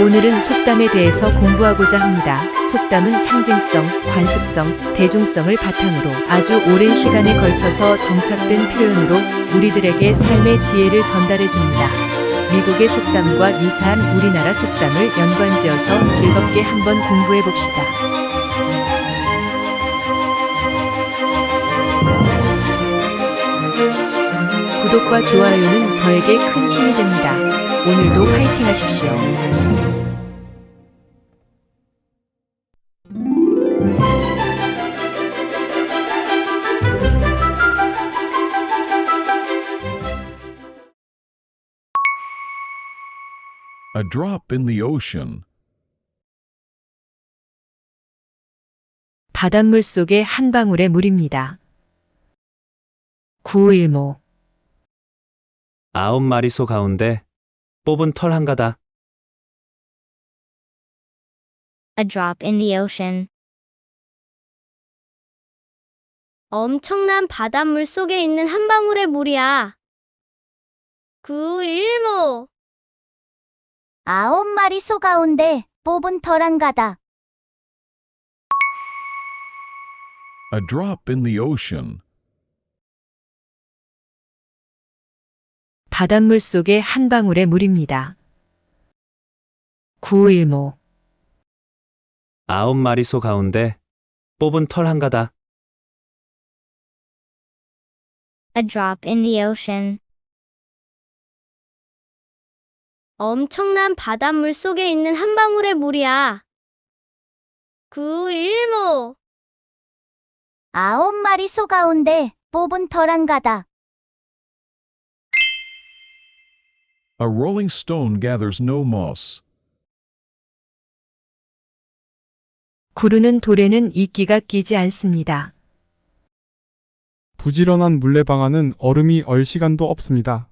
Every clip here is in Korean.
오늘은 속담에 대해서 공부하고자 합니다. 속담은 상징성, 관습성, 대중성을 바탕으로 아주 오랜 시간에 걸쳐서 정착된 표현으로 우리들에게 삶의 지혜를 전달해 줍니다. 미국의 속담과 유사한 우리나라 속담을 연관지어서 즐겁게 한번 공부해 봅시다. 구독과 좋아요는 저에게 큰 힘이 됩니다. 오늘도 화이팅 하십시오. A drop in the ocean. 바닷물 속의 한 방울의 물입니다. 구일모 아홉 마리소 가운데 뽑은 털 한 가닥. A drop in the ocean. 엄청난 바닷물 속에 있는 한 방울의 물이야. 그 일모. 아홉 마리 소 가운데 뽑은 털 한 가닥. A drop in the ocean. 바닷물 속의 한 방울의 물입니다. 구일모 아홉 마리 소 가운데 뽑은 털 한 가닥. A drop in the ocean. 엄청난 바닷물 속에 있는 한 방울의 물이야. 그 일모. 아홉 마리 소 가운데 뽑은 털 한 가닥. A rolling stone gathers no moss. 구르는 돌에는 이끼가 끼지 않습니다. 부지런한 물레방아는 얼음이 얼 시간도 없습니다.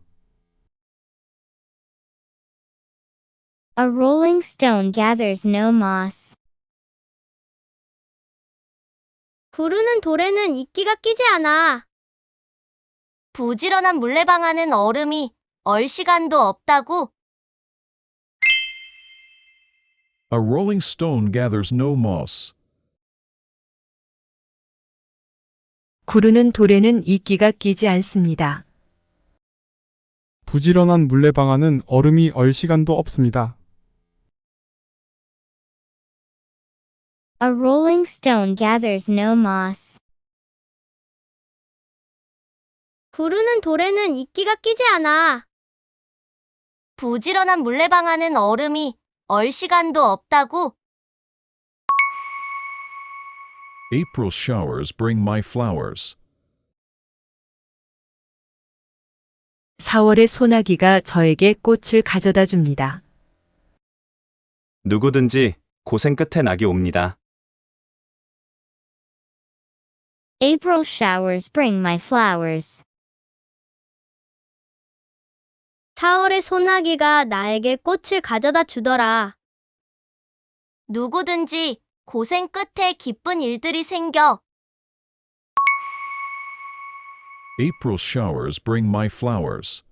A rolling stone gathers no moss. 구르는 돌에는 이끼가 끼지 않아. 부지런한 물레방아는 얼음이 얼 시간도 없다고. A rolling stone gathers no moss. 구르는 돌에는 이끼가 끼지 않습니다. 부지런한 물레방아는 얼음이 얼 시간도 없습니다. A rolling stone gathers no moss. 구르는 돌에는 이끼가 끼지 않아. 부지런한 물레방아는 얼음이 얼 시간도 없다고. April showers bring my flowers. 4월의 소나기가 저에게 꽃을 가져다 줍니다. 누구든지 고생 끝에 낙이 옵니다. April showers bring my flowers. 4월의 소나기가 나에게 꽃을 가져다 주더라. 누구든지 고생 끝에 기쁜 일들이 생겨. April showers bring my flowers.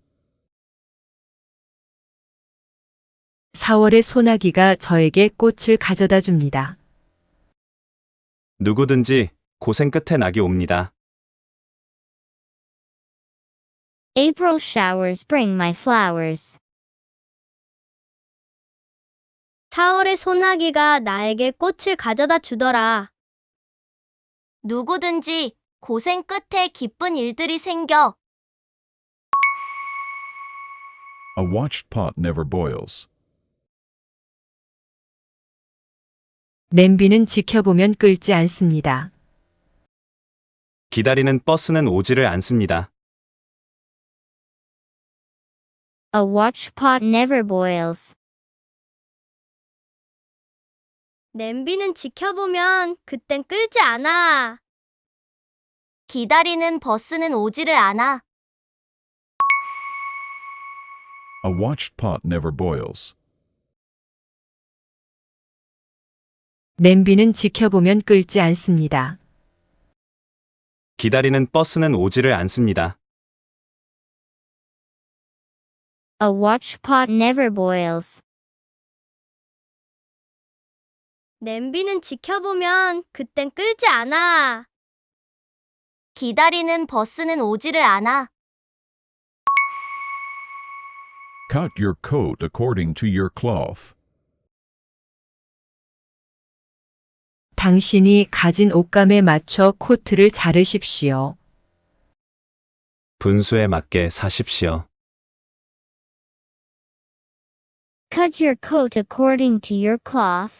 4월의 소나기가 저에게 꽃을 가져다 줍니다. 누구든지 고생 끝에 낙이 옵니다. April showers bring my flowers. 4월의 소나기가 나에게 꽃을 가져다 주더라. 누구든지 고생 끝에 기쁜 일들이 생겨. A watched pot never boils. 냄비는 지켜보면 끓지 않습니다. 기다리는 버스는 오지를 않습니다. A watch pot never boils. 냄비는 지켜보면 그땐 끓지 않아. 기다리는 버스는 오지를 않아. A watched pot never boils. 냄비는 지켜보면 끓지 않습니다. 기다리는 버스는 오지를 않습니다. A watch pot never boils. 냄비는 지켜보면 그땐 끓지 않아. 기다리는 버스는 오지를 않아. Cut your coat according to your cloth. 당신이 가진 옷감에 맞춰 코트를 자르십시오. 분수에 맞게 사십시오. Cut your coat according to your cloth.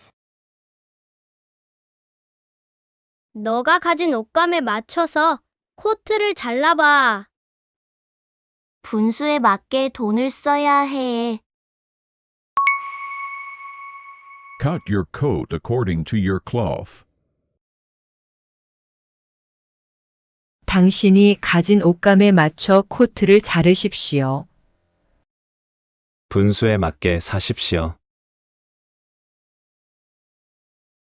너가 가진 옷감에 맞춰서 코트를 잘라봐. 분수에 맞게 돈을 써야 해. Cut your coat according to your cloth. 당신이 가진 옷감에 맞춰 코트를 자르십시오. 분수에 맞게 사십시오.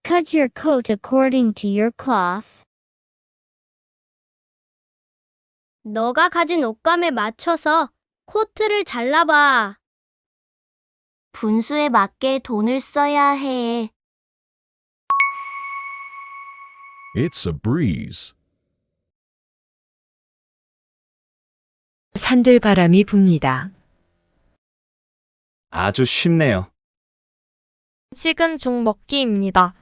Cut your coat according to your cloth. 너가 가진 옷감에 맞춰서 코트를 잘라봐. 분수에 맞게 돈을 써야 해. It's a breeze. 산들바람이 붑니다. 아주 쉽네요. 식은 죽 먹기입니다.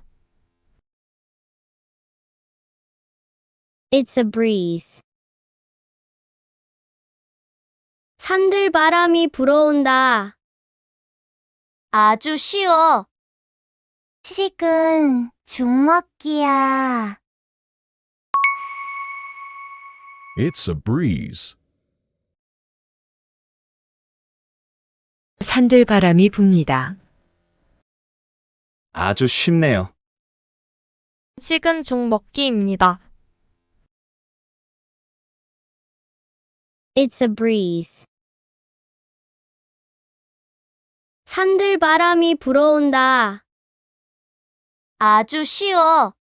It's a breeze. 산들 바람이 불어온다. 아주 쉬워. 식은 죽 먹기야. It's a breeze. 산들바람이 붑니다. 아주 쉽네요. 식은 죽 먹기입니다. It's a breeze. 산들 바람이 불어온다. 아주 쉬워.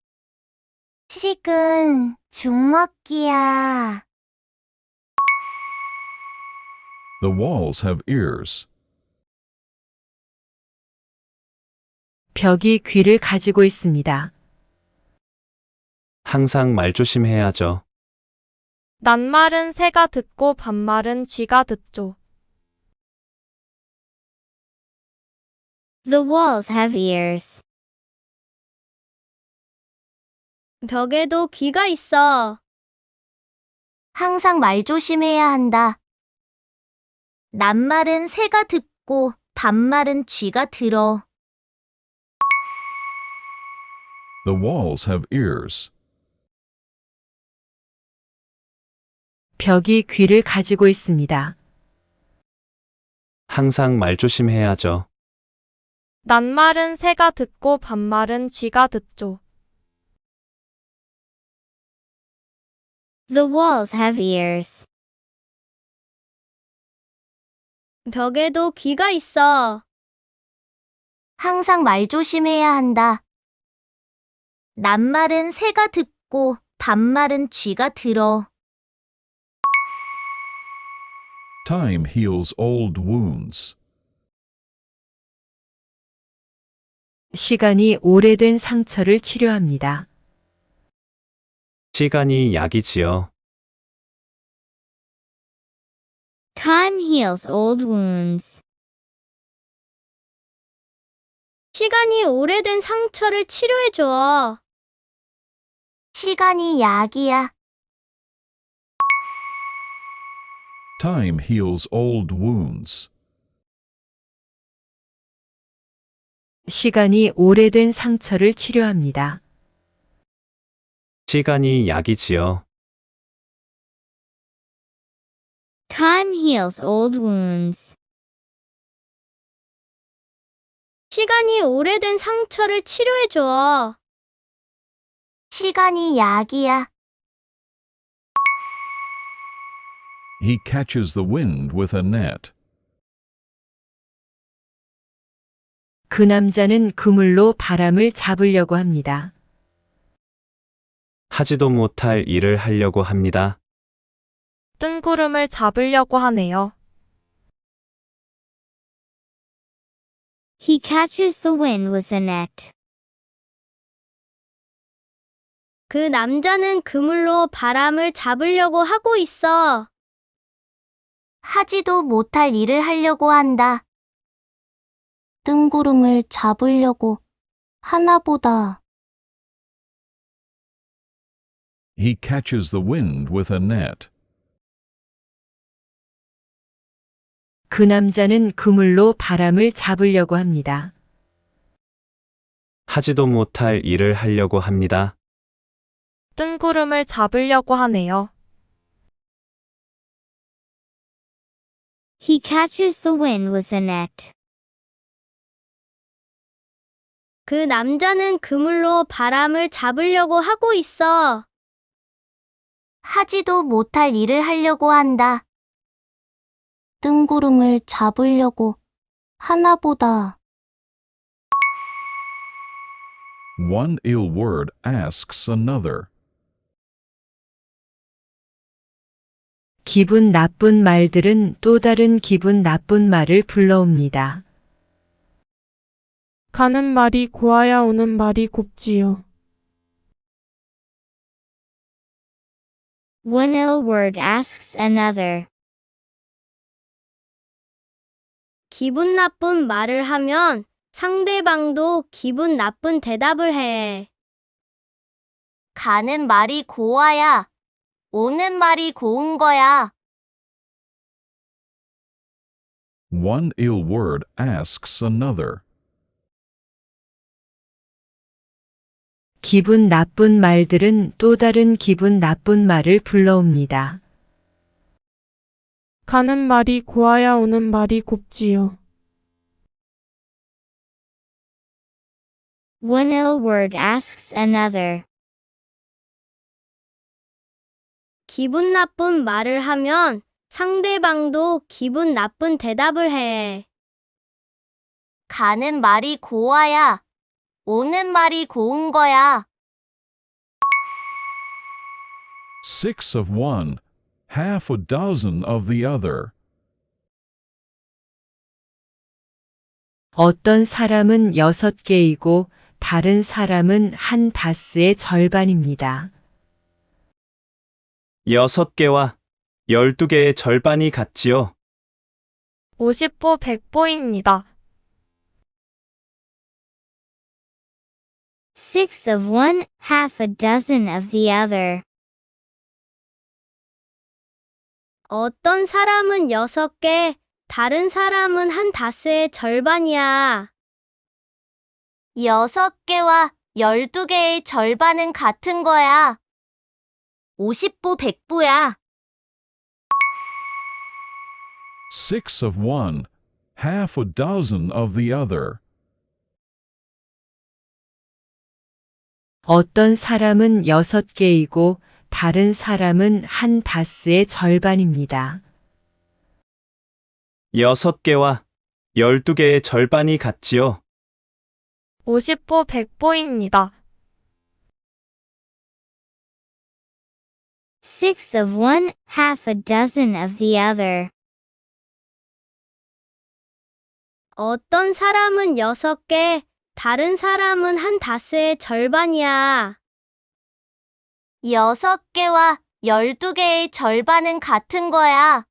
식은 죽 먹기야. The walls have ears. 벽이 귀를 가지고 있습니다. 항상 말조심해야죠. 낱말은 새가 듣고 반말은 쥐가 듣죠. The walls have ears. 벽에도 귀가 있어. 항상 말 조심해야 한다. 낱말은 새가 듣고 반말은 쥐가 들어. The walls have ears. 벽이 귀를 가지고 있습니다. 항상 말조심해야죠. 낱말은 새가 듣고 반말은 쥐가 듣죠. The walls have ears. 벽에도 귀가 있어. 항상 말 조심해야 한다. 낱말은 새가 듣고 반말은 쥐가 들어. Time heals old wounds. 시간이 오래된 상처를 치료합니다. 시간이 약이지요. Time heals old wounds. 시간이 오래된 상처를 치료해줘. 시간이 약이야. Time heals old wounds. 시간이 오래된 상처를 치료합니다. 시간이 약이지요. Time heals old wounds. 시간이 오래된 상처를 치료해줘. 시간이 약이야. He catches the wind with a net. 그 남자는 그물로 바람을 잡으려고 합니다. 하지도 못할 일을 하려고 합니다. 뜬구름을 잡으려고 하네요. He catches the wind with a net. 그 남자는 그물로 바람을 잡으려고 하고 있어. 하지도 못할 일을 하려고 한다. 뜬구름을 잡으려고 하나 보다. He catches the wind with a net. 그 남자는 그물로 바람을 잡으려고 합니다. 하지도 못할 일을 하려고 합니다. 뜬구름을 잡으려고 하네요. He catches the wind with a net. 그 남자는 그물로 바람을 잡으려고 하고 있어. 하지도 못할 일을 하려고 한다. 뜬구름을 잡으려고 하나 보다. One ill word asks another. 기분 나쁜 말들은 또 다른 기분 나쁜 말을 불러옵니다. 가는 말이 고와야 오는 말이 곱지요. One ill word asks another. 기분 나쁜 말을 하면 상대방도 기분 나쁜 대답을 해. 가는 말이 고와야 오는 말이 고운 거야. One ill word asks another. 기분 나쁜 말들은 또 다른 기분 나쁜 말을 불러옵니다. 가는 말이 고와야 오는 말이 곱지요. One ill word asks another. 기분 나쁜 말을 하면 상대방도 기분 나쁜 대답을 해. 가는 말이 고와야 오는 말이 고운 거야. Six of one, half a dozen of the other. 어떤 사람은 여섯 개이고 다른 사람은 한 다스의 절반입니다. 여섯 개와 열두 개의 절반이 같지요. 50보 100보입니다. Six of one, half a dozen of the other. 어떤 사람은 여섯 개, 다른 사람은 한 다스의 절반이야. 여섯 개와 열두 개의 절반은 같은 거야. 50부 100부야. Six of one, half a dozen of the other. 어떤 사람은 여섯 개이고 다른 사람은 한 다스의 절반입니다. 여섯 개와 열두 개의 절반이 같지요. 50보 100보입니다. Six of one, half a dozen of the other. 어떤 사람은 여섯 개, 다른 사람은 한 다스의 절반이야. 여섯 개와 열두 개의 절반은 같은 거야.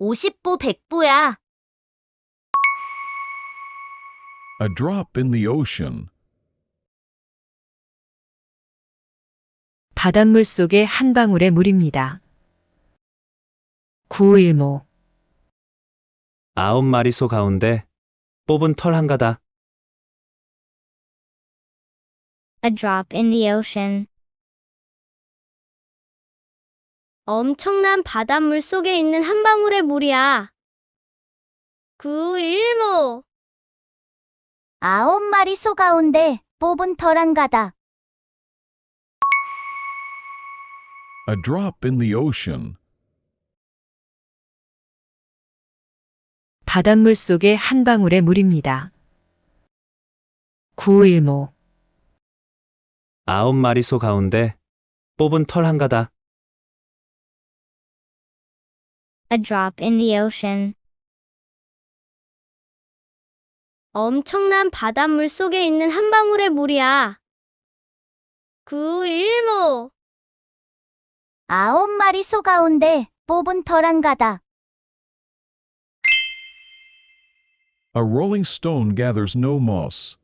50부 100부야. A drop in the ocean. 바닷물 속의 한 방울의 물입니다. 구일모 아홉 마리 소 가운데 뽑은 털 한 가닥. A drop in the ocean. 엄청난 바닷물 속에 있는 한 방울의 물이야. 그 일모. 아홉 마리 소 가운데 뽑은 털 한 가닥. A drop in the ocean. 바닷물 속의 한 방울의 물입니다. 구일모 아홉 마리 소 가운데 뽑은 털 한 가닥. A drop in the ocean. 엄청난 바닷물 속에 있는 한 방울의 물이야. 그 일모. 아홉 마리 소 가운데 뽑은 가닥. A rolling stone gathers no moss.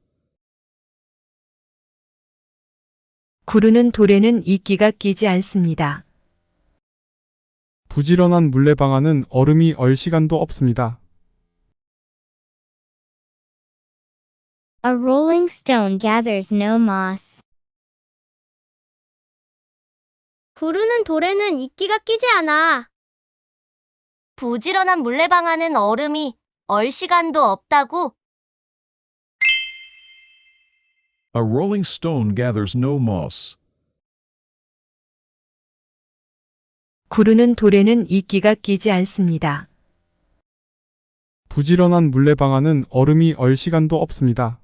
구르는 돌에는 이끼가 끼지 않습니다. 부지런한 물레방아는 얼음이 얼 시간도 없습니다. A rolling stone gathers no moss. 구르는 돌에는 이끼가 끼지 않아. 부지런한 물레방아는 얼음이 얼 시간도 없다고. A rolling stone gathers no moss. 구르는 돌에는 이끼가 끼지 않습니다. 부지런한 물레방아는 얼음이 얼 시간도 없습니다.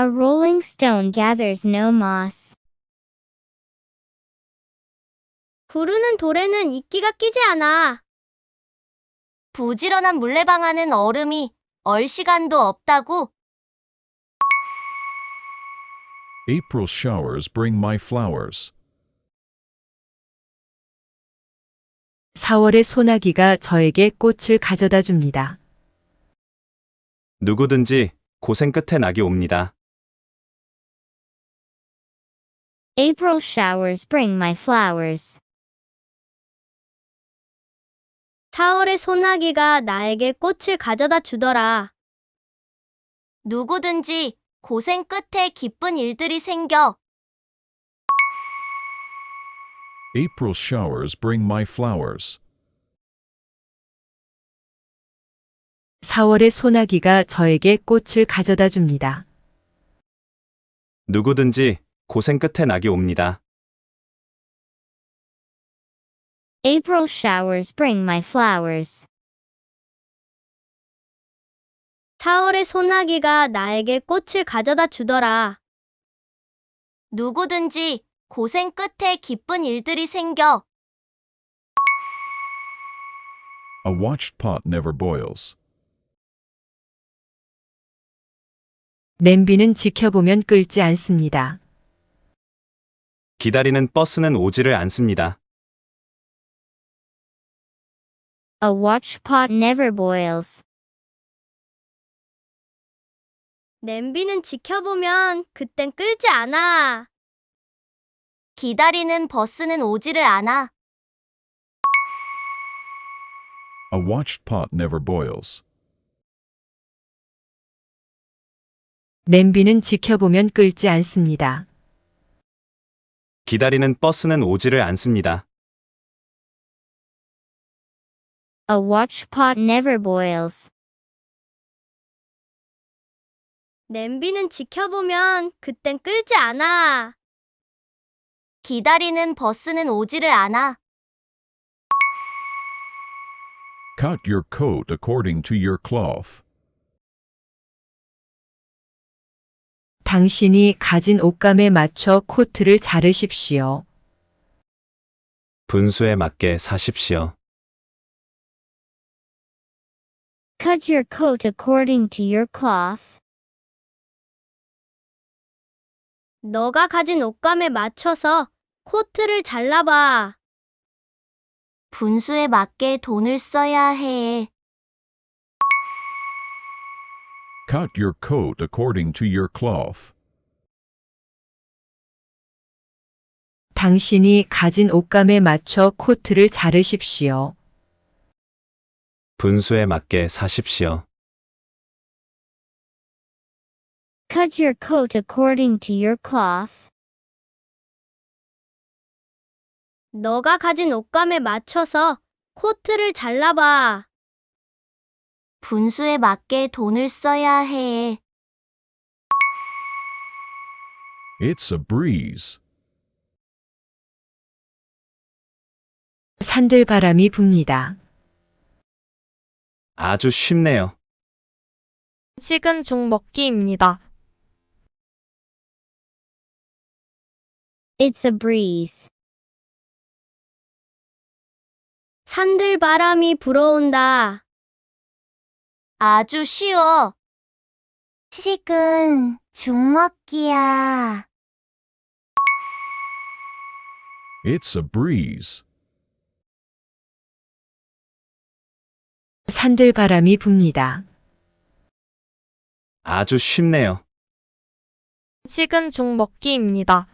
A rolling stone gathers no moss. 구르는 돌에는 이끼가 끼지 않아. 부지런한 물레방아는 얼음이 얼 시간도 없다고. April showers bring my flowers. 4월의 소나기가 저에게 꽃을 가져다 줍니다. 누구든지 고생 끝에 낙이 옵니다. April showers bring my flowers. 4월의 소나기가 나에게 꽃을 가져다 주더라. 누구든지 고생 끝에 기쁜 일들이 생겨. April showers bring my flowers. 4월의 소나기가 저에게 꽃을 가져다 줍니다. 누구든지 고생 끝에 낙이 옵니다. April showers bring my flowers. 4월의 소나기가 나에게 꽃을 가져다 주더라. 누구든지 고생 끝에 기쁜 일들이 생겨. A watched pot never boils. 냄비는 지켜보면 끓지 않습니다. 기다리는 버스는 오지를 않습니다. A watch pot never boils. 냄비는 지켜보면 그땐 끓지 않아. 기다리는 버스는 오지를 않아. A watched pot never boils. 냄비는 지켜보면 끓지 않습니다. 기다리는 버스는 오지를 않습니다. A watch pot never boils. 냄비는 지켜보면 그땐 끓지 않아. 기다리는 버스는 오지를 않아. Cut your coat according to your cloth. 당신이 가진 옷감에 맞춰 코트를 자르십시오. 분수에 맞게 사십시오. Cut your coat according to your cloth. 너가 가진 옷감에 맞춰서 코트를 잘라봐. 분수에 맞게 돈을 써야 해. Cut your coat according to your cloth. 당신이 가진 옷감에 맞춰 코트를 자르십시오. 분수에 맞게 사십시오. Cut your coat according to your cloth. 너가 가진 옷감에 맞춰서 코트를 잘라봐. 분수에 맞게 돈을 써야 해. It's a breeze. 산들바람이 붑니다. 아주 쉽네요. 식은 죽 먹기입니다. It's a breeze. 산들바람이 불어온다. 아주 쉬워. 식은 죽먹기야. It's a breeze. 산들바람이 붑니다. 아주 쉽네요. 식은 죽 먹기입니다.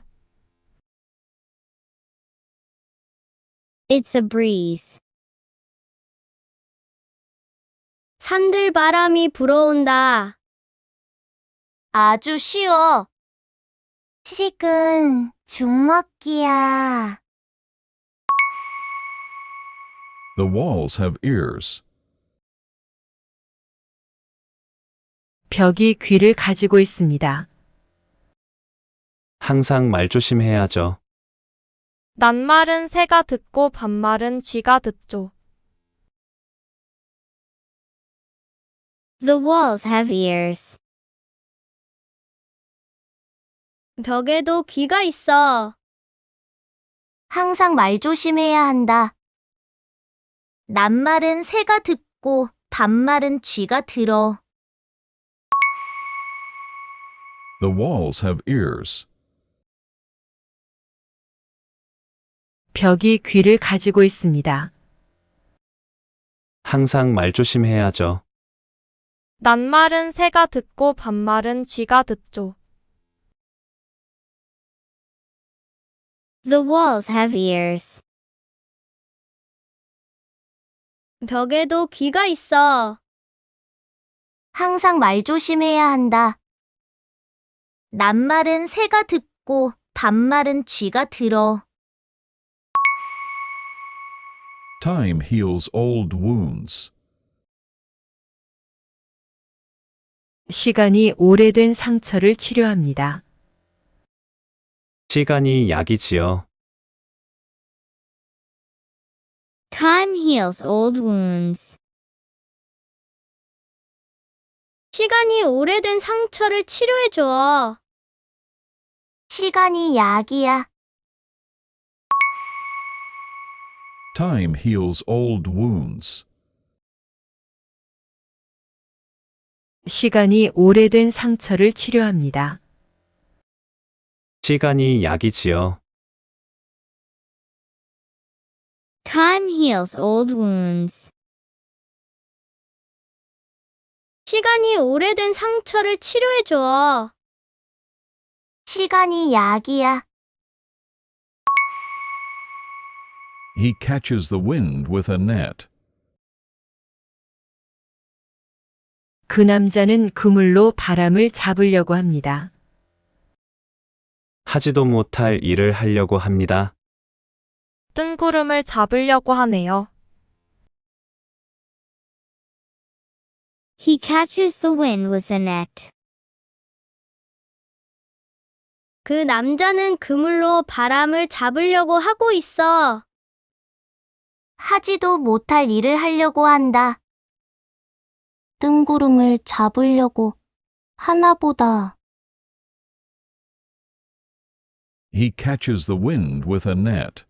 It's a breeze. 산들 바람이 불어온다. 아주 쉬워. 식은 죽먹기야. The walls have ears. 벽이 귀를 가지고 있습니다. 항상 말조심해야죠. 낱말은 새가 듣고 반말은 쥐가 듣죠. The walls have ears. 벽에도 귀가 있어. 항상 말 조심해야 한다. 낱말은 새가 듣고 반말은 쥐가 들어. The walls have ears. 벽이 귀를 가지고 있습니다. 항상 말 조심해야죠. 낱말은 새가 듣고 반말은 쥐가 듣죠. The walls have ears. 벽에도 귀가 있어. 항상 말 조심해야 한다. 낱말은 새가 듣고 반말은 쥐가 들어. Time heals old wounds. 시간이 오래된 상처를 치료합니다. 시간이 약이지요. Time heals old wounds. 시간이 오래된 상처를 치료해줘. 시간이 약이야. Time heals old wounds. 시간이 오래된 상처를 치료합니다. 시간이 약이지요. Time heals old wounds. 시간이 오래된 상처를 치료해줘. 시간이 약이야. He catches the wind with a net. 그 남자는 그물로 바람을 잡으려고 합니다. 하지도 못할 일을 하려고 합니다. 뜬구름을 잡으려고 하네요. He catches the wind with a net. 그 남자는 그물로 바람을 잡으려고 하고 있어. 하지도 못할 일을 하려고 한다. 뜬구름을 잡으려고 하나 보다. He catches the wind with a net.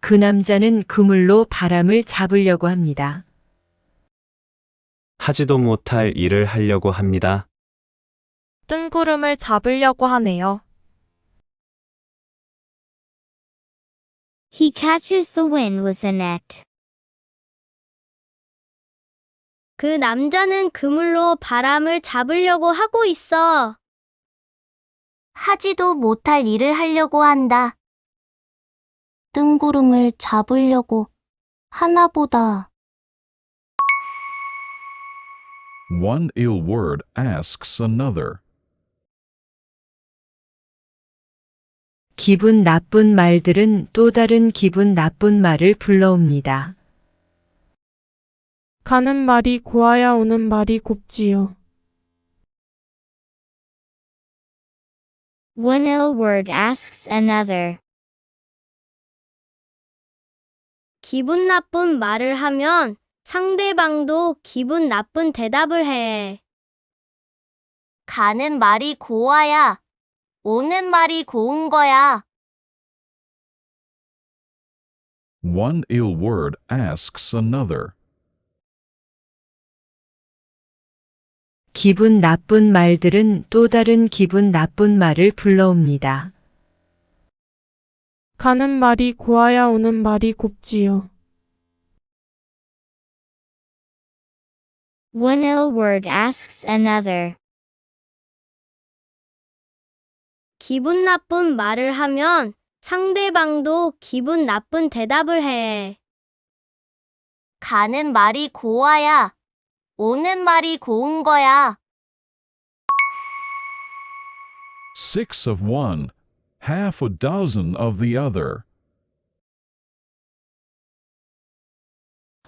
그 남자는 그물로 바람을 잡으려고 합니다. 하지도 못할 일을 하려고 합니다. 뜬구름을 잡으려고 하네요. He catches the wind with a net. 그 남자는 그물로 바람을 잡으려고 하고 있어. 하지도 못할 일을 하려고 한다. 뜬구름을 잡으려고 하나 보다. One ill word asks another. 기분 나쁜 말들은 또 다른 기분 나쁜 말을 불러옵니다. 가는 말이 고와야 오는 말이 곱지요. One ill word asks another. 기분 나쁜 말을 하면 상대방도 기분 나쁜 대답을 해. 가는 말이 고와야 오는 말이 고운 거야. One ill word asks another. 기분 나쁜 말들은 또 다른 기분 나쁜 말을 불러옵니다. 가는 말이 고와야 오는 말이 곱지요. One ill word asks another. 기분 나쁜 말을 하면 상대방도 기분 나쁜 대답을 해. 가는 말이 고와야 오는 말이 고운 거야. Six of one, half a dozen of the other.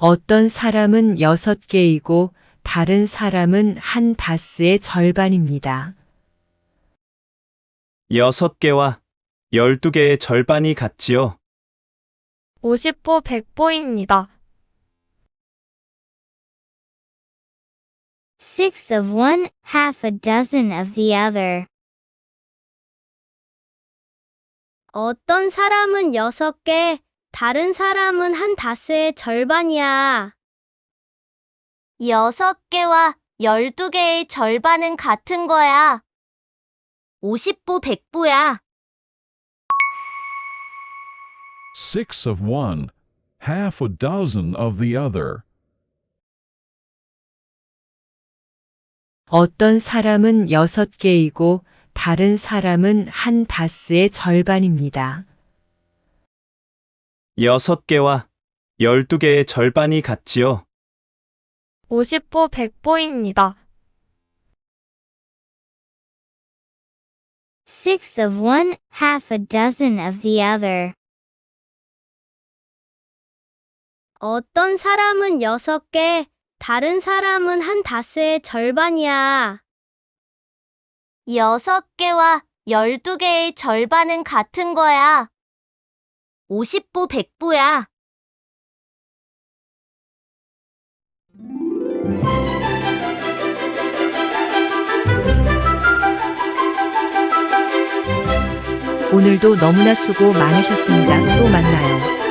어떤 사람은 여섯 개이고 다른 사람은 한 다스의 절반입니다. 여섯 개와 열두 개의 절반이 같지요. 50보 100보입니다. Six of one, half a dozen of the other. 어떤 사람은 여섯 개, 다른 사람은 한 다스의 절반이야. 여섯 개와 열두 개의 절반은 같은 거야. 50보 100보야. Six of one, half a dozen of the other. 어떤 사람은 여섯 개이고 다른 사람은 한 다스의 절반입니다. 여섯 개와 열두 개의 절반이 같지요. 50보 100보입니다. Six of one, half a dozen of the other. 어떤 사람은 여섯 개, 다른 사람은 한 다스의 절반이야. 여섯 개와 열두 개의 절반은 같은 거야. 50보 100보야. 오늘도 너무나 수고 많으셨습니다. 또 만나요.